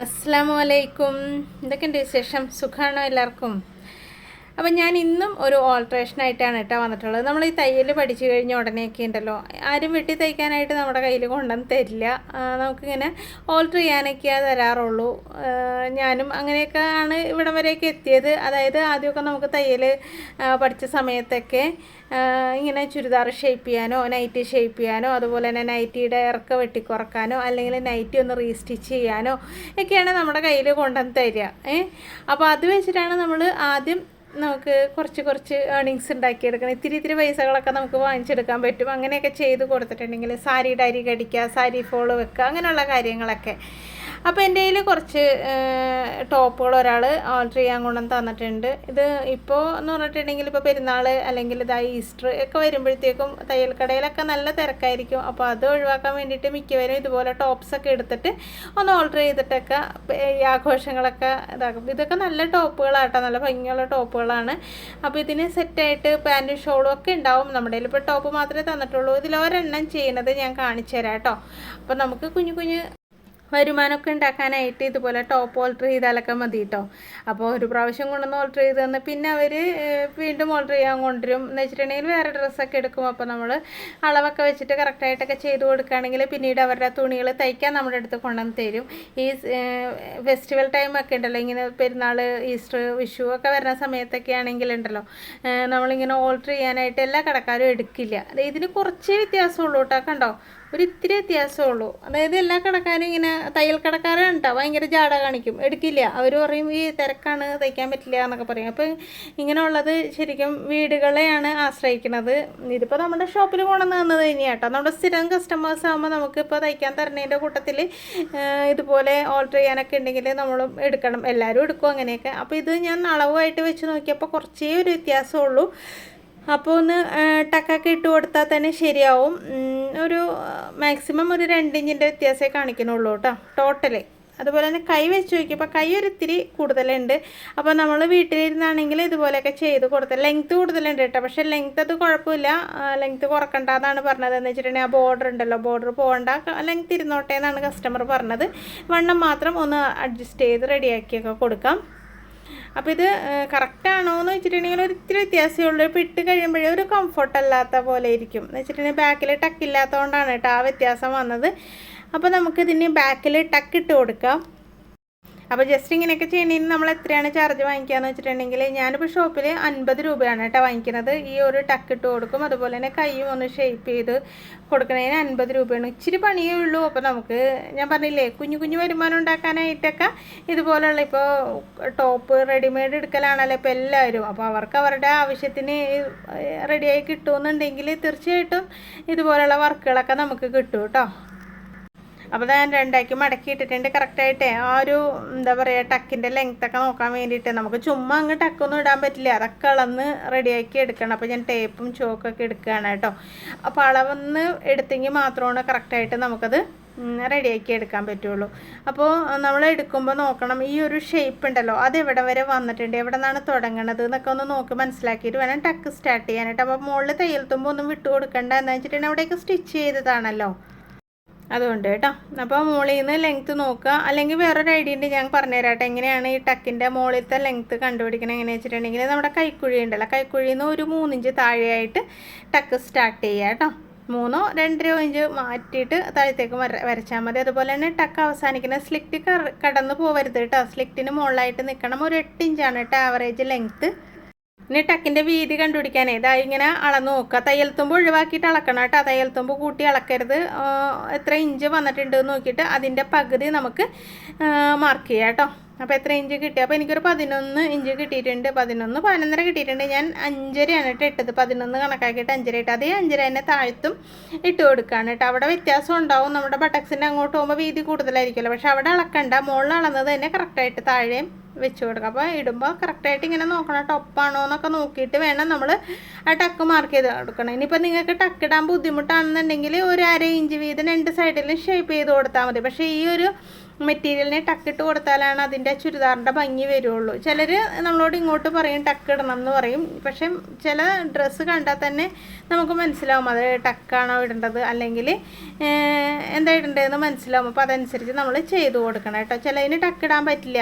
അസ്സാം വലൈക്കും എന്തൊക്കെയുണ്ട് വിശേഷം? സുഖമാണോ എല്ലാവർക്കും? അപ്പം ഞാൻ ഇന്നും ഒരു ഓൾട്രേഷനായിട്ടാണ് കേട്ടോ വന്നിട്ടുള്ളത്. നമ്മൾ ഈ തയ്യൽ പഠിച്ചു കഴിഞ്ഞ ഉടനെയൊക്കെ ഉണ്ടല്ലോ ആരും വെട്ടി തയ്ക്കാനായിട്ട് നമ്മുടെ കയ്യിൽ കൊണ്ടുവന്ന് തരില്ല. നമുക്കിങ്ങനെ ഓൾട്ടർ ചെയ്യാനൊക്കെയേ തരാറുള്ളൂ. ഞാനും അങ്ങനെയൊക്കെ ആണ് ഇവിടം വരെയൊക്കെ എത്തിയത്. അതായത് ആദ്യമൊക്കെ നമുക്ക് തയ്യൽ പഠിച്ച സമയത്തൊക്കെ ഇങ്ങനെ ചുരിദാർ ഷേപ്പ് ചെയ്യാനോ നൈറ്റി ഷേപ്പ് ചെയ്യാനോ അതുപോലെ തന്നെ നൈറ്റിയുടെ ഇറക്ക വെട്ടിക്കുറക്കാനോ അല്ലെങ്കിൽ നൈറ്റി ഒന്ന് റീസ്റ്റിച്ച് ചെയ്യാനോ ഒക്കെയാണ് നമ്മുടെ കയ്യിൽ കൊണ്ടുവന്ന് തരിക. ഏ അപ്പോൾ അത് വെച്ചിട്ടാണ് നമ്മൾ ആദ്യം നമുക്ക് കുറച്ച് കുറച്ച് ഏർണിങ്സ് ഉണ്ടാക്കിയെടുക്കണം. ഇത്തിരി ഇത്തിരി പൈസകളൊക്കെ നമുക്ക് വാങ്ങിച്ചെടുക്കാൻ പറ്റും. അങ്ങനെയൊക്കെ ചെയ്ത് കൊടുത്തിട്ടുണ്ടെങ്കിൽ സാരിയുടെ അരി കടിക്കുക സാരി ഫോൾ വെക്കുക അങ്ങനെയുള്ള കാര്യങ്ങളൊക്കെ. അപ്പോൾ എന്റെ കയ്യിൽ കുറച്ച് ടോപ്പുകൾ ഒരാൾ ഓർഡർ ചെയ്യാൻ കൊണ്ടുവന്ന് തന്നിട്ടുണ്ട്. ഇത് ഇപ്പോൾ എന്ന് പറഞ്ഞിട്ടുണ്ടെങ്കിൽ ഇപ്പോൾ പെരുന്നാൾ അല്ലെങ്കിൽ ഇതാ ഈസ്റ്റർ ഒക്കെ വരുമ്പോഴത്തേക്കും തയ്യൽ കടയിലൊക്കെ നല്ല തിരക്കായിരിക്കും. അപ്പോൾ അത് ഒഴിവാക്കാൻ വേണ്ടിയിട്ട് മിക്കവരും ഇതുപോലെ ടോപ്സ് ഒക്കെ എടുത്തിട്ട് ഒന്ന് ഓർഡർ ചെയ്തിട്ടൊക്കെ ഈ ആഘോഷങ്ങളൊക്കെ ഇതാക്കും. ഇതൊക്കെ നല്ല ടോപ്പുകളാട്ടോ നല്ല ഭംഗിയുള്ള ടോപ്പുകളാണ്. അപ്പോൾ ഇതിന് സെറ്റായിട്ട് പാന്റും ഷോളും ഒക്കെ ഉണ്ടാവും. നമ്മുടെ ഇപ്പോൾ ടോപ്പ് മാത്രമേ തന്നിട്ടുള്ളൂ. ഇതിൽ ഒരെണ്ണം ചെയ്യുന്നത് ഞാൻ കാണിച്ചു തരാം കേട്ടോ. അപ്പോൾ നമുക്ക് കുഞ്ഞു കുഞ്ഞു വരുമാനമൊക്കെ ഉണ്ടാക്കാനായിട്ട് ഇതുപോലെ ടോപ്പ് ഓൾട്ടർ ചെയ്താലൊക്കെ മതി കേട്ടോ അപ്പോൾ ഒരു പ്രാവശ്യം കൊണ്ടുവന്ന് ഓൾട്ടർ ചെയ്ത് തന്ന് പിന്നെ അവർ വീണ്ടും ഓൾട്ടർ ചെയ്യാൻ കൊണ്ടുവരും. എന്ന് വെച്ചിട്ടുണ്ടെങ്കിൽ വേറെ ഡ്രസ്സൊക്കെ എടുക്കും. അപ്പോൾ നമ്മൾ അളവൊക്കെ വെച്ചിട്ട് കറക്റ്റായിട്ടൊക്കെ ചെയ്ത് കൊടുക്കുകയാണെങ്കിൽ പിന്നീട് അവരുടെ തുണികൾ തയ്ക്കാൻ നമ്മുടെ അടുത്ത് കൊണ്ടുവന്ന് തരും. ഈ ഫെസ്റ്റിവൽ ടൈമൊക്കെ ഉണ്ടല്ലോ. ഇങ്ങനെ പെരുന്നാൾ ഈസ്റ്റർ വിഷു ഒക്കെ വരുന്ന സമയത്തൊക്കെ ആണെങ്കിൽ ഉണ്ടല്ലോ. നമ്മളിങ്ങനെ ഓൾട്ടർ ചെയ്യാനായിട്ട് എല്ലാ കടക്കാരും എടുക്കില്ല. ഇതിന് കുറച്ച് വ്യത്യാസമുള്ളൂ കേട്ടോ കണ്ടോ? ഒരു ഇത്തിരി വ്യത്യാസമുള്ളൂ. അതായത് എല്ലാ കടക്കാരും ഇങ്ങനെ തയ്യൽ കടക്കാരും കേട്ടോ ഭയങ്കര ജാട കാണിക്കും. എടുക്കില്ല. അവർ പറയും ഈ തിരക്കാണ് തയ്ക്കാൻ പറ്റില്ല എന്നൊക്കെ പറയും. അപ്പോൾ ഇങ്ങനെയുള്ളത് ശരിക്കും വീടുകളെയാണ് ആശ്രയിക്കുന്നത്. ഇതിപ്പോൾ നമ്മുടെ ഷോപ്പിൽ കൊണ്ടുവന്ന് തന്നത് തന്നെയാട്ടോ നമ്മുടെ സ്ഥിരം കസ്റ്റമേഴ്സ് ആകുമ്പോൾ നമുക്കിപ്പോൾ തയ്ക്കാൻ തരണേന്റെ കൂട്ടത്തിൽ ഇതുപോലെ ഓർഡർ ചെയ്യാനൊക്കെ ഉണ്ടെങ്കിൽ നമ്മളും എടുക്കണം. എല്ലാവരും എടുക്കും അങ്ങനെയൊക്കെ. അപ്പോൾ ഇത് ഞാൻ അളവായിട്ട് വെച്ച് നോക്കിയപ്പോൾ കുറച്ചേ ഒരു വ്യത്യാസമുള്ളൂ. അപ്പോൾ ഒന്ന് ടക്കൊക്കെ ഇട്ട് കൊടുത്താൽ തന്നെ ശരിയാവും. ഒരു മാക്സിമം ഒരു രണ്ടിഞ്ചിന്റെ വ്യത്യാസമേ കാണിക്കണുള്ളൂ കേട്ടോ ടോട്ടൽ അതുപോലെ തന്നെ കൈ വെച്ച് നോക്കിയപ്പോൾ കൈ ഒരു ഇത്തിരി കൂടുതലുണ്ട്. അപ്പോൾ നമ്മൾ വീട്ടിലിരുന്നാണെങ്കിൽ ഇതുപോലെയൊക്കെ ചെയ്ത് കൊടുത്ത ലെങ്ത്ത് കൂടുതലുണ്ട് കേട്ടോ. പക്ഷേ ലെങ്ത്ത് അത് കുഴപ്പമില്ല. ലെങ്ത്ത് കുറക്കണ്ട എന്നാണ് പറഞ്ഞത്. എന്ന് വെച്ചിട്ടുണ്ടെങ്കിൽ ആ ബോർഡർ ഉണ്ടല്ലോ ബോർഡർ പോകണ്ട ലെങ്ത്ത് ഇരുന്നോട്ടെ എന്നാണ് കസ്റ്റമർ പറഞ്ഞത്. വണ്ണം മാത്രം ഒന്ന് അഡ്ജസ്റ്റ് ചെയ്ത് റെഡിയാക്കിയൊക്കെ കൊടുക്കാം. അപ്പോൾ ഇത് കറക്റ്റാണോ എന്ന് വെച്ചിട്ടുണ്ടെങ്കിൽ ഒരു ഇത്തിരി വ്യത്യാസമേ ഉള്ളൂ. ഇപ്പോൾ ഇട്ട് കഴിയുമ്പോഴേ ഒരു കംഫർട്ട് അല്ലാത്ത പോലെ ഇരിക്കും. എന്ന് വെച്ചിട്ടുണ്ടെങ്കിൽ ബാക്കിൽ ടക്കില്ലാത്തതുകൊണ്ടാണ് കേട്ടോ ആ വ്യത്യാസം വന്നത്. അപ്പോൾ നമുക്കിതിന് ബാക്കിൽ ടക്ക് ഇട്ട് കൊടുക്കാം. അപ്പോൾ ജസ്റ്റ് ഇങ്ങനെയൊക്കെ ചെയ്യണമെങ്കിൽ നമ്മൾ എത്രയാണ് ചാർജ് വാങ്ങിക്കുകയെന്ന് വെച്ചിട്ടുണ്ടെങ്കിൽ ഞാനിപ്പോൾ ഷോപ്പിൽ അൻപത് രൂപയാണ് കേട്ടോ വാങ്ങിക്കുന്നത് ഈ ഒരു ടക്ക് ഇട്ട് കൊടുക്കും. അതുപോലെ തന്നെ കൈയും ഒന്ന് ഷേപ്പ് ചെയ്ത് കൊടുക്കുന്നതിന് അൻപത് രൂപയാണ്. ഇച്ചിരി പണിയേ ഉള്ളൂ. അപ്പോൾ നമുക്ക് ഞാൻ പറഞ്ഞില്ലേ കുഞ്ഞു കുഞ്ഞു വരുമാനം ഉണ്ടാക്കാനായിട്ടൊക്കെ ഇതുപോലുള്ള ഇപ്പോൾ ടോപ്പ് റെഡിമെയ്ഡ് എടുക്കലാണല്ലോ ഇപ്പോൾ എല്ലാവരും. അപ്പോൾ അവർക്ക് അവരുടെ ആവശ്യത്തിന് റെഡിയായി കിട്ടുമെന്നുണ്ടെങ്കിൽ തീർച്ചയായിട്ടും ഇതുപോലുള്ള വർക്കുകളൊക്കെ നമുക്ക് കിട്ടും കേട്ടോ. അപ്പോൾ ഞാൻ രണ്ടാക്കി മടക്കി ഇട്ടിട്ടുണ്ട്. കറക്റ്റായിട്ട് ആ ഒരു എന്താ പറയുക ടക്കിന്റെ ലെങ്ത്തൊക്കെ നോക്കാൻ വേണ്ടിയിട്ട് നമുക്ക് ചുമ്മാ അങ്ങ് ടക്കൊന്നും ഇടാൻ പറ്റില്ല. അതൊക്കെ അളന്ന് റെഡിയാക്കി എടുക്കണം. അപ്പോൾ ഞാൻ ടേപ്പും ചോക്കൊക്കെ എടുക്കുകയാണ് കേട്ടോ. അപ്പോൾ അളവൊന്ന് എടുത്തെങ്കിൽ മാത്രമാണ് കറക്റ്റായിട്ട് നമുക്കത് റെഡിയാക്കി എടുക്കാൻ പറ്റുള്ളൂ. അപ്പോൾ നമ്മൾ എടുക്കുമ്പോൾ നോക്കണം ഈ ഒരു ഷേപ്പ് ഉണ്ടല്ലോ അത് എവിടെ വരെ വന്നിട്ടുണ്ട്? എവിടെ നിന്നാണ് തുടങ്ങണത് എന്നൊക്കെ ഒന്ന് നോക്കി മനസ്സിലാക്കിയിട്ട് വേണം ടക്ക് സ്റ്റാർട്ട് ചെയ്യാനായിട്ട്. അപ്പോൾ മുകളിൽ തയ്യൽ തുമ്പോൾ ഒന്നും വിട്ടു കൊടുക്കണ്ട എന്ന് വെച്ചിട്ടുണ്ടെങ്കിൽ അവിടെയൊക്കെ സ്റ്റിച്ച് ചെയ്തതാണല്ലോ. അതുകൊണ്ട് കേട്ടോ. അപ്പോൾ മുകളിൽ നിന്ന് ലെങ്ത്ത് നോക്കുക. അല്ലെങ്കിൽ വേറൊരു ഐഡിയ ഉണ്ട് ഞാൻ പറഞ്ഞുതരാം കേട്ടോ. എങ്ങനെയാണ് ഈ ടക്കിന്റെ മുകളിലത്തെ ലെങ്ത്ത് കണ്ടുപിടിക്കണം എങ്ങനെയാണെന്ന് വെച്ചിട്ടുണ്ടെങ്കിൽ നമ്മുടെ കൈക്കുഴി ഉണ്ടല്ലോ. കൈക്കുഴിയിൽ നിന്ന് ഒരു മൂന്നിഞ്ച് താഴെയായിട്ട് ടക്ക് സ്റ്റാർട്ട് ചെയ്യുക കേട്ടോ. മൂന്നോ രണ്ടരയോ ഇഞ്ച് മാറ്റിയിട്ട് താഴത്തേക്ക് വര വരച്ചാൽ മതി. അതുപോലെ തന്നെ ടക്ക് അവസാനിക്കുന്ന സ്ലിക്റ്റ് കടന്ന് പോകരുത് കേട്ടോ. സ്ലിക്റ്റിന് മുകളിലായിട്ട് നിൽക്കണം. ഒരു എട്ട് ഇഞ്ചാണ് കേട്ടോ ആവറേജ് ലെങ്ത്ത് ഇനി ടക്കിന്റെ വീതി കണ്ടുപിടിക്കാനേ. ഇതാ ഇങ്ങനെ അളന്ന് നോക്കുക. തയ്യൽത്തുമ്പ് ഒഴിവാക്കിയിട്ട് അളക്കണം കേട്ടോ. തയ്യൽത്തുമ്പ് കൂട്ടി അളക്കരുത്. എത്ര ഇഞ്ച് വന്നിട്ടുണ്ട് എന്ന് നോക്കിയിട്ട് അതിന്റെ പകുതി നമുക്ക് മാർക്ക് ചെയ്യാം കേട്ടോ. അപ്പോൾ എത്ര ഇഞ്ച് കിട്ടി? അപ്പോൾ എനിക്കൊരു പതിനൊന്ന് ഇഞ്ച് കിട്ടിയിട്ടുണ്ട്. പതിനൊന്ന് പതിനൊന്നര കിട്ടിയിട്ടുണ്ട്. ഞാൻ അഞ്ചരയാണ് കേട്ടോ ഇട്ടത്. പതിനൊന്ന് കണക്കാക്കിയിട്ട് അഞ്ചര ഇട്ട് അതേ അഞ്ചര തന്നെ താഴ്ത്തും ഇട്ട് കൊടുക്കുകയാണ് കേട്ടോ. അവിടെ വ്യത്യാസം ഉണ്ടാവും. നമ്മുടെ ബട്ടക്സിന്റെ അങ്ങോട്ട് പോകുമ്പോൾ വീതി കൂടുതലായിരിക്കുമല്ലോ. പക്ഷേ അവിടെ അളക്കണ്ട. മുകളിൽ അളന്നത് തന്നെ കറക്റ്റായിട്ട് താഴെയും വെച്ച് കൊടുക്കുക അപ്പോൾ ഇടുമ്പോൾ കറക്റ്റായിട്ട് ഇങ്ങനെ നോക്കണം ടൊപ്പാണോ എന്നൊക്കെ നോക്കിയിട്ട് വേണം നമ്മൾ ആ ടക്ക് മാർക്ക് ചെയ്ത് കൊടുക്കണം. ഇനിയിപ്പോൾ നിങ്ങൾക്ക് ടക്ക് ഇടാൻ ബുദ്ധിമുട്ടാണെന്നുണ്ടെങ്കിൽ ഒരു അര ഇഞ്ച് വീതം രണ്ട് സൈഡിലും ഷേപ്പ് ചെയ്ത് കൊടുത്താൽ മതി. പക്ഷേ ഈ ഒരു മെറ്റീരിയലിനെ ടക്കിട്ട് കൊടുത്താലാണ് അതിന്റെ ചുരിദാറിന്റെ ഭംഗി വരുള്ളൂ. ചിലർ നമ്മളോട് ഇങ്ങോട്ട് പറയും ടക്ക് ഇടണം എന്ന് പറയും. പക്ഷേ ചില ഡ്രസ്സ് കണ്ടാൽ തന്നെ നമുക്ക് മനസ്സിലാവും അത് ടക്കാണോ ഇടേണ്ടത്? അല്ലെങ്കിൽ എന്താ ഇടേണ്ടതെന്ന് മനസ്സിലാവും. അപ്പോൾ അതനുസരിച്ച് നമ്മൾ ചെയ്തു കൊടുക്കണം കേട്ടോ. ചിലതിന് ടക്കിടാൻ പറ്റില്ല.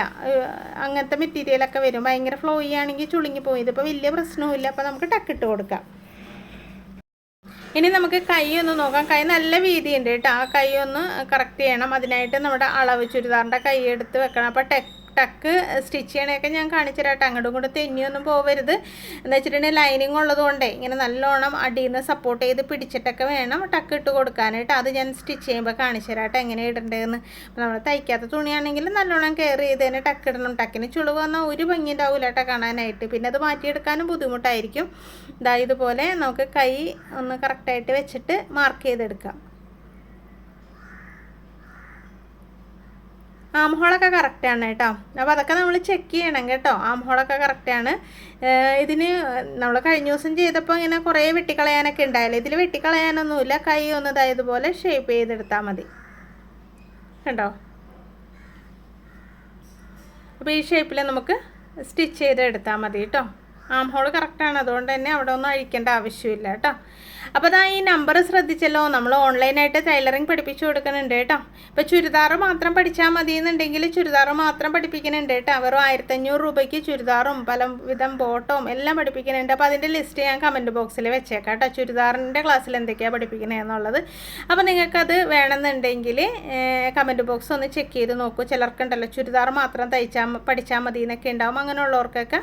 അങ്ങനത്തെ മെറ്റീരിയലൊക്കെ വരും. ഭയങ്കര ഫ്ലോ ചെയ്യുകയാണെങ്കിൽ ചുളുങ്ങി പോയി ഇതിപ്പോൾ വലിയ പ്രശ്നവുമില്ല. അപ്പോൾ നമുക്ക് ടക്കിട്ട് കൊടുക്കാം. ഇനി നമുക്ക് കൈ ഒന്ന് നോക്കാം. കൈ നല്ല വീതിയുണ്ട് കേട്ടോ. ആ കൈ ഒന്ന് കറക്റ്റ് ചെയ്യണം. അതിനായിട്ട് നമ്മുടെ അളവ് ചുരിദാറിന്റെ കൈ എടുത്ത് വെക്കണം. അപ്പോൾ ടെക് ടക്ക് സ്റ്റിച്ച് ചെയ്യണമൊക്കെ ഞാൻ കാണിച്ചു തരാട്ടെ അങ്ങോട്ടും ഇങ്ങോട്ടും തെന്നിയൊന്നും പോവരുത്. എന്ന് വെച്ചിട്ടുണ്ടെങ്കിൽ ലൈനിങ് ഉള്ളതുകൊണ്ടേ ഇങ്ങനെ നല്ലോണം അടിയിൽ നിന്ന് സപ്പോർട്ട് ചെയ്ത് പിടിച്ചിട്ടൊക്കെ വേണം ടക്ക് ഇട്ട് കൊടുക്കാനായിട്ട്. അത് ഞാൻ സ്റ്റിച്ച് ചെയ്യുമ്പോൾ കാണിച്ചു തരാട്ടെ എങ്ങനെ ഇടേണ്ടതെന്ന് നമ്മൾ തയ്ക്കാത്ത തുണിയാണെങ്കിൽ നല്ലോണം കെയർ ചെയ്ത് തന്നെ ടക്ക് ഇടണം. ടക്കിന് ചുളിവ് വന്നാൽ ഒരു ഭംഗി ഉണ്ടാവില്ല കേട്ടോ കാണാനായിട്ട്. പിന്നെ അത് മാറ്റിയെടുക്കാനും ബുദ്ധിമുട്ടായിരിക്കും. ഇതാ ഇതുപോലെ നമുക്ക് കൈ ഒന്ന് കറക്റ്റായിട്ട് വെച്ചിട്ട് മാർക്ക് ചെയ്തെടുക്കാം. ആം ഹോളൊക്കെ കറക്റ്റാണ് കേട്ടോ. അപ്പോൾ അതൊക്കെ നമ്മൾ ചെക്ക് ചെയ്യണം കേട്ടോ. ആം ഹോളൊക്കെ കറക്റ്റാണ് ഇതിന് നമ്മൾ കഴിഞ്ഞ ദിവസം ചെയ്തപ്പോൾ ഇങ്ങനെ കുറേ വെട്ടിക്കളയാനൊക്കെ ഉണ്ടായില്ല ഇതിൽ വെട്ടിക്കളയാനൊന്നുമില്ല. കൈ ഒന്ന് ഇതായതുപോലെ ഷേപ്പ് ചെയ്തെടുത്താൽ മതി. കണ്ടോ? അപ്പോൾ ഈ ഷേപ്പിൽ നമുക്ക് സ്റ്റിച്ച് ചെയ്തെടുത്താൽ മതി കേട്ടോ. ആം ഹോൾ കറക്റ്റാണ് അതുകൊണ്ട് തന്നെ അവിടെ ഒന്നും അഴിക്കേണ്ട ആവശ്യമില്ല കേട്ടോ. അപ്പോൾ അതാ ഈ നമ്പർ ശ്രദ്ധിച്ചല്ലോ. നമ്മൾ ഓൺലൈനായിട്ട് ടൈലറിങ് പഠിപ്പിച്ചു കൊടുക്കുന്നുണ്ട് കേട്ടോ. ഇപ്പോൾ ചുരിദാർ മാത്രം പഠിച്ചാൽ മതി എന്നുണ്ടെങ്കിൽ ചുരിദാർ മാത്രം പഠിപ്പിക്കുന്നുണ്ട് കേട്ടോ. വെറും ആയിരത്തഞ്ഞൂറ് രൂപയ്ക്ക് ചുരിദാറും പല വിധം ബോട്ടവും എല്ലാം പഠിപ്പിക്കുന്നുണ്ട്. അപ്പോൾ അതിന്റെ ലിസ്റ്റ് ഞാൻ കമന്റ് ബോക്സിൽ വെച്ചേക്കാം കേട്ടോ. ചുരിദാറിന്റെ ക്ലാസ്സിൽ എന്തൊക്കെയാണ് പഠിപ്പിക്കുന്നത് എന്നുള്ളത്. അപ്പോൾ നിങ്ങൾക്കത് വേണമെന്നുണ്ടെങ്കിൽ കമന്റ് ബോക്സ് ഒന്ന് ചെക്ക് ചെയ്ത് നോക്കൂ. ചിലർക്കുണ്ടല്ലോ ചുരിദാർ മാത്രം തയ്ച്ചാൽ പഠിച്ചാൽ മതി എന്നൊക്കെ ഉണ്ടാവും. അങ്ങനെയുള്ളവർക്കൊക്കെ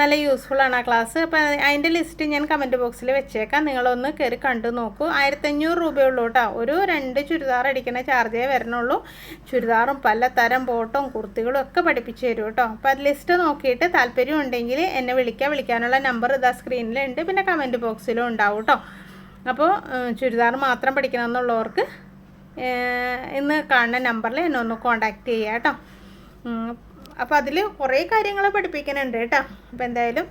നല്ല യൂസ്ഫുൾ ആണ് ആ ക്ലാസ് അപ്പോൾ അതിന്റെ ലിസ്റ്റ് ഞാൻ കമന്റ് ബോക്സിൽ വെച്ചേക്കാം. നിങ്ങളൊന്ന് കയറി കണ്ടു നോക്കൂ. ആയിരത്തഞ്ഞൂറ് രൂപയുള്ളൂ കേട്ടോ. ഒരു രണ്ട് ചുരിദാർ അടിക്കുന്ന ചാർജേ വരണുള്ളൂ. ചുരിദാറും പലതരം ബോട്ടും കുർത്തികളും ഒക്കെ പഠിപ്പിച്ചു തരും കേട്ടോ. അപ്പോൾ അത് ലിസ്റ്റ് നോക്കിയിട്ട് താല്പര്യം ഉണ്ടെങ്കിൽ എന്നെ വിളിക്കുക വിളിക്കാനുള്ള നമ്പർ ഇതാ സ്ക്രീനിലുണ്ട് പിന്നെ കമന്റ് ബോക്സിലും ഉണ്ടാവും കേട്ടോ. അപ്പോൾ ചുരിദാർ മാത്രം പഠിക്കണമെന്നുള്ളവർക്ക് ഇന്ന് കാണുന്ന നമ്പറിൽ എന്നെ ഒന്ന് കോണ്ടാക്ട് ചെയ്യാം കേട്ടോ. അപ്പോൾ അതിൽ കുറേ കാര്യങ്ങൾ പഠിപ്പിക്കുന്നുണ്ട് കേട്ടോ. അപ്പോൾ എന്തായാലും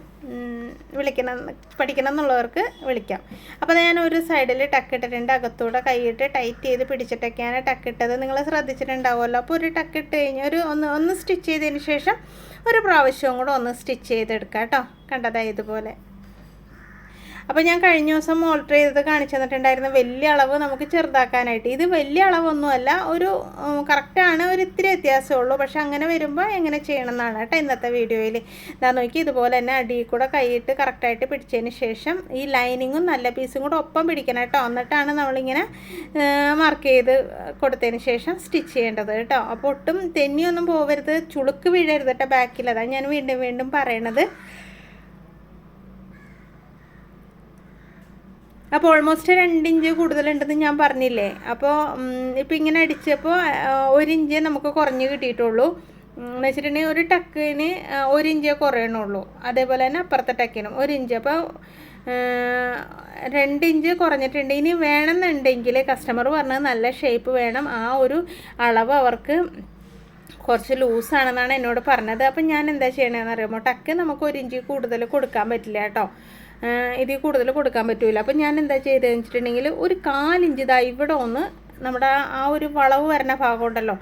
വിളിക്കണം പഠിക്കണം എന്നുള്ളവർക്ക് വിളിക്കാം. അപ്പോൾ ഞാൻ ഒരു സൈഡിൽ ടക്ക് ഇട്ടിട്ടുണ്ട്. അകത്തൂടെ കൈയിട്ട് ടൈറ്റ് ചെയ്ത് പിടിച്ചിട്ടൊക്കെയാണ് ടക്ക് ഇട്ടത്. നിങ്ങൾ ശ്രദ്ധിച്ചിട്ടുണ്ടാവുമല്ലോ. അപ്പോൾ ഒരു ടക്ക് ഇട്ട് കഴിഞ്ഞ് ഒരു ഒന്ന് ഒന്ന് സ്റ്റിച്ച് ചെയ്തതിന് ശേഷം ഒരു പ്രാവശ്യവും കൂടെ ഒന്ന് സ്റ്റിച്ച് ചെയ്തെടുക്കാം കേട്ടോ. കണ്ടതാ ഇതുപോലെ. അപ്പോൾ ഞാൻ കഴിഞ്ഞ ദിവസം ഓൾട്ടർ ചെയ്തത് കാണിച്ചു തന്നിട്ടുണ്ടായിരുന്നു. വലിയ അളവ് നമുക്ക് ചെറുതാക്കാനായിട്ട്. ഇത് വലിയ അളവൊന്നുമല്ല ഒരു കറക്റ്റാണ് ഒരു ഇത്തിരി വ്യത്യാസമേ ഉള്ളൂ. പക്ഷെ അങ്ങനെ വരുമ്പോൾ എങ്ങനെ ചെയ്യണം എന്നാണ് കേട്ടോ ഇന്നത്തെ വീഡിയോയിൽ ഞാൻ നോക്കി ഇതുപോലെ തന്നെ അടിയിൽ കൂടെ കൈയിട്ട് കറക്റ്റായിട്ട് പിടിച്ചതിന് ശേഷം ഈ ലൈനിങ്ങും നല്ല പീസും കൂടെ ഒപ്പം പിടിക്കണം കേട്ടോ. എന്നിട്ടാണ് നമ്മളിങ്ങനെ മാർക്ക് ചെയ്ത് കൊടുത്തതിന് ശേഷം സ്റ്റിച്ച് ചെയ്യേണ്ടത് കേട്ടോ. അപ്പോൾ ഒട്ടും തെന്നിയൊന്നും പോകരുത് ചുളുക്ക് വീഴരുത് കേട്ടോ ബാക്കിൽ. അതാണ് ഞാൻ വീണ്ടും വീണ്ടും പറയണത്. അപ്പോൾ ഓൾമോസ്റ്റ് രണ്ട് ഇഞ്ച് കൂടുതലുണ്ടെന്ന് ഞാൻ പറഞ്ഞില്ലേ. അപ്പോൾ ഇപ്പം ഇങ്ങനെ അടിച്ചപ്പോൾ ഒരു ഇഞ്ച് നമുക്ക് കുറഞ്ഞ് കിട്ടിയിട്ടുള്ളൂ. എന്ന് വെച്ചിട്ടുണ്ടെങ്കിൽ ഒരു ടക്കിന് ഒരു ഇഞ്ചേ കുറയണുള്ളൂ. അതേപോലെ തന്നെ അപ്പുറത്തെ ടക്കിനും ഒരു ഇഞ്ച്. അപ്പോൾ രണ്ട് ഇഞ്ച് കുറഞ്ഞിട്ടുണ്ട്. ഇനി വേണമെന്നുണ്ടെങ്കിൽ കസ്റ്റമർ പറഞ്ഞത് നല്ല ഷേപ്പ് വേണം. ആ ഒരു അളവ് അവർക്ക് കുറച്ച് ലൂസാണെന്നാണ് എന്നോട് പറഞ്ഞത്. അപ്പം ഞാൻ എന്താ ചെയ്യണമെന്ന് അറിയുമ്പോൾ ടക്ക് നമുക്ക് ഒരു ഇഞ്ച് കൂടുതൽ കൊടുക്കാൻ പറ്റില്ല കേട്ടോ. ഇതിൽ കൂടുതൽ കൊടുക്കാൻ പറ്റില്ല അപ്പോൾ ഞാൻ എന്താ ചെയ്തതെന്ന് വെച്ചിട്ടുണ്ടെങ്കിൽ ഒരു കാലിഞ്ച് ഇതാ ഇവിടെ ഒന്ന് നമ്മുടെ ആ ഒരു വളവ് വരുന്ന ഭാഗം ഉണ്ടല്ലോ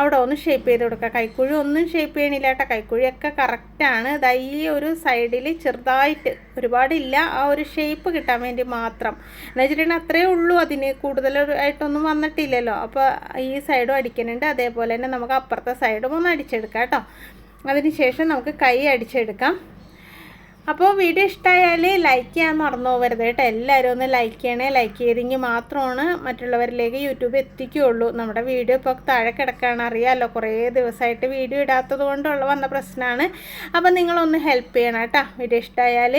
അവിടെ ഒന്ന് ഷേപ്പ് ചെയ്ത് കൊടുക്കുക. കൈക്കുഴി ഒന്നും ഷേപ്പ് ചെയ്യണില്ല കേട്ടോ. കൈക്കുഴിയൊക്കെ കറക്റ്റാണ് ഇതാ ഈ ഒരു സൈഡിൽ ചെറുതായിട്ട് ഒരുപാടില്ല ആ ഒരു ഷേപ്പ് കിട്ടാൻ വേണ്ടി മാത്രം. എന്ന് വെച്ചിട്ടുണ്ടെങ്കിൽ അത്രയേ ഉള്ളൂ അതിന്. കൂടുതലായിട്ടൊന്നും വന്നിട്ടില്ലല്ലോ. അപ്പോൾ ഈ സൈഡും അടിക്കുന്നുണ്ട്. അതേപോലെ തന്നെ നമുക്ക് അപ്പുറത്തെ സൈഡും ഒന്ന് അടിച്ചെടുക്കാം കേട്ടോ. അതിന് ശേഷം നമുക്ക് കൈ അടിച്ചെടുക്കാം. അപ്പോൾ വീഡിയോ ഇഷ്ടമായാൽ ലൈക്ക് ചെയ്യാൻ മറന്നു പോകരുത് കേട്ടോ. എല്ലാവരും ഒന്ന് ലൈക്ക് ചെയ്യണേ. ലൈക്ക് ചെയ്തെങ്കിൽ മാത്രമാണ് മറ്റുള്ളവരിലേക്ക് യൂട്യൂബ് എത്തിക്കുകയുള്ളൂ. നമ്മുടെ വീഡിയോ ഇപ്പോൾ താഴെ കിടക്കുകയാണ് അറിയാമല്ലോ കുറേ ദിവസമായിട്ട് വീഡിയോ ഇടാത്തത് കൊണ്ടുള്ള വന്ന പ്രശ്നമാണ് അപ്പോൾ നിങ്ങളൊന്ന് ഹെൽപ്പ് ചെയ്യണം കേട്ടോ. വീഡിയോ ഇഷ്ടമായാൽ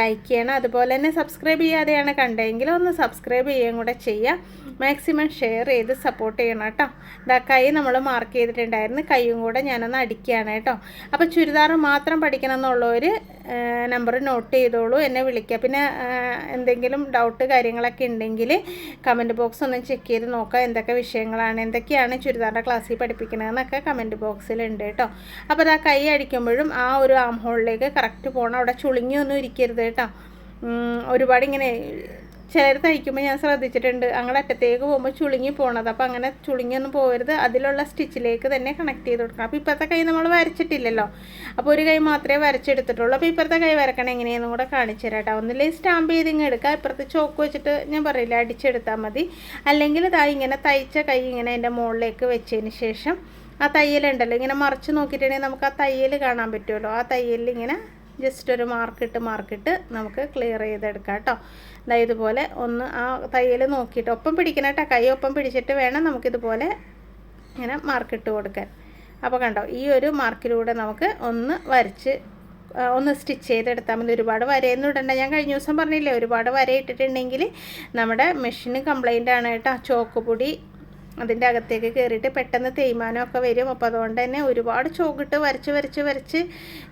ലൈക്ക് ചെയ്യണം. അതുപോലെ തന്നെ സബ്സ്ക്രൈബ് ചെയ്യാതെയാണ് കണ്ടതെങ്കിൽ ഒന്ന് സബ്സ്ക്രൈബ് ചെയ്യുകയും കൂടെ ചെയ്യുക മാക്സിമം ഷെയർ ചെയ്ത് സപ്പോർട്ട് ചെയ്യണം കേട്ടോ. ഇതാ കൈ നമ്മൾ മാർക്ക് ചെയ്തിട്ടുണ്ടായിരുന്നു. കൈയും കൂടെ ഞാനൊന്ന് അടിക്കുകയാണ് കേട്ടോ. അപ്പോൾ ചുരിദാർ മാത്രം പഠിക്കണം എന്നുള്ളവർ നമ്പർ നോട്ട് ചെയ്തോളൂ എന്നെ വിളിക്കുക. പിന്നെ എന്തെങ്കിലും ഡൗട്ട് കാര്യങ്ങളൊക്കെ ഉണ്ടെങ്കിൽ കമന്റ് ബോക്സ് ഒന്ന് ചെക്ക് ചെയ്ത് നോക്കാം എന്തൊക്കെ വിഷയങ്ങളാണ് എന്തൊക്കെയാണ് ചുരിദാറിന്റെ ക്ലാസ്സിൽ പഠിപ്പിക്കണതെന്നൊക്കെ കമന്റ് ബോക്സിലുണ്ട് കേട്ടോ. അപ്പോൾ അത് കൈ അടിക്കുമ്പോഴും ആ ഒരു ആം ഹോളിലേക്ക് കറക്റ്റ് പോകണം അവിടെ ചുളുങ്ങിയൊന്നും ഇരിക്കരുത് കേട്ടോ. ഒരുപാട് ഇങ്ങനെ ചിലർ തയ്ക്കുമ്പോൾ ഞാൻ ശ്രദ്ധിച്ചിട്ടുണ്ട്. അങ്ങനെ അറ്റത്തേക്ക് പോകുമ്പോൾ ചുളുങ്ങി പോണത്. അപ്പോൾ അങ്ങനെ ചുളുങ്ങിയൊന്നും പോകരുത് അതിലുള്ള സ്റ്റിച്ചിലേക്ക് തന്നെ കണക്ട് ചെയ്ത് കൊടുക്കണം. അപ്പോൾ ഇപ്പോഴത്തെ കൈ നമ്മൾ വരച്ചിട്ടില്ലല്ലോ. അപ്പോൾ ഒരു കൈ മാത്രമേ വരച്ചെടുത്തിട്ടുള്ളൂ. അപ്പോൾ ഇപ്പോഴത്തെ കൈ വരക്കണം എങ്ങനെയെന്നും കൂടെ കാണിച്ചു തരാം കേട്ടോ ഒന്നില്ലേ സ്റ്റാമ്പ് ചെയ്ത് ഇങ്ങനെ എടുക്കുക ഇപ്പുറത്ത് ചോക്ക് വെച്ചിട്ട് ഞാൻ പറയില്ല അടിച്ചെടുത്താൽ മതി. അല്ലെങ്കിൽ ഇതാ ഇങ്ങനെ തയ്ച്ച കൈ ഇങ്ങനെ എന്റെ മുകളിലേക്ക് വെച്ചതിന് ശേഷം ആ തയ്യലുണ്ടല്ലോ. ഇങ്ങനെ മറിച്ച് നോക്കിയിട്ടുണ്ടെങ്കിൽ നമുക്ക് ആ തയ്യൽ കാണാൻ പറ്റുമല്ലോ. ആ തയ്യലിൽ ഇങ്ങനെ ജസ്റ്റ് ഒരു മാർക്കിട്ട് മാർക്കിട്ട് നമുക്ക് ക്ലിയർ ചെയ്തെടുക്കാം കേട്ടോ. ദാ ഇതുപോലെ ഒന്ന് ആ തയ്യൽ നോക്കിയിട്ട് ഒപ്പം പിടിക്കണം കേട്ടോ. കൈ ഒപ്പം പിടിച്ചിട്ട് വേണം നമുക്കിതുപോലെ ഇങ്ങനെ മാർക്കിട്ട് കൊടുക്കാൻ. അപ്പോൾ കണ്ടോ ഈ ഒരു മാർക്കിലൂടെ നമുക്ക് ഒന്ന് വരച്ച് ഒന്ന് സ്റ്റിച്ച് ചെയ്തെടുത്താൽ മതി. ഒരുപാട് വരയൊന്നും ഇടണ്ട. ഞാൻ കഴിഞ്ഞ ദിവസം പറഞ്ഞില്ലേ ഒരുപാട് വര ഇട്ടിട്ടുണ്ടെങ്കിൽ നമ്മുടെ മെഷീന് കംപ്ലൈന്റ് ആണ് കേട്ടോ. ചോക്ക് പൊടി അതിന്റെ അകത്തേക്ക് കയറിയിട്ട് പെട്ടെന്ന് തേയ്മാനമൊക്കെ വരും. അപ്പോൾ അതുകൊണ്ട് തന്നെ ഒരുപാട് ചോക്കിട്ട് വരച്ച് വരച്ച് വരച്ച്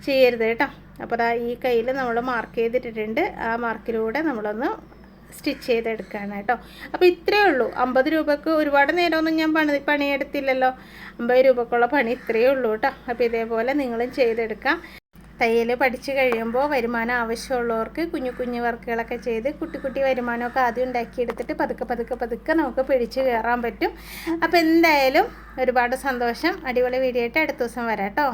ചെയ്യരുത് കേട്ടോ. അപ്പോൾ അതാ ഈ കയ്യിൽ നമ്മൾ മാർക്ക് ചെയ്തിട്ടിട്ടുണ്ട്. ആ മാർക്കിലൂടെ നമ്മളൊന്ന് സ്റ്റിച്ച് ചെയ്തെടുക്കുകയാണ് കേട്ടോ. അപ്പോൾ ഇത്രയേ ഉള്ളൂ. അമ്പത് രൂപക്ക് ഒരുപാട് നേരമൊന്നും ഞാൻ പണി പണിയെടുത്തില്ലല്ലോ. അമ്പത് രൂപക്കുള്ള പണി ഇത്രയേ ഉള്ളൂ കേട്ടോ. അപ്പോൾ ഇതേപോലെ നിങ്ങളും ചെയ്തെടുക്കാം. തയ്യൽ പഠിച്ചു കഴിയുമ്പോൾ വരുമാനം ആവശ്യമുള്ളവർക്ക് കുഞ്ഞു കുഞ്ഞു വർക്കുകളൊക്കെ ചെയ്ത് കുട്ടി കുട്ടി വരുമാനമൊക്കെ ആദ്യം ഉണ്ടാക്കിയെടുത്തിട്ട് പതുക്കെ പതുക്കെ പതുക്കെ നമുക്ക് പിടിച്ച് കയറാൻ പറ്റും. അപ്പോൾ എന്തായാലും ഒരുപാട് സന്തോഷം. അടിപൊളി വീഡിയോ ആയിട്ട് അടുത്ത ദിവസം വരാം കേട്ടോ.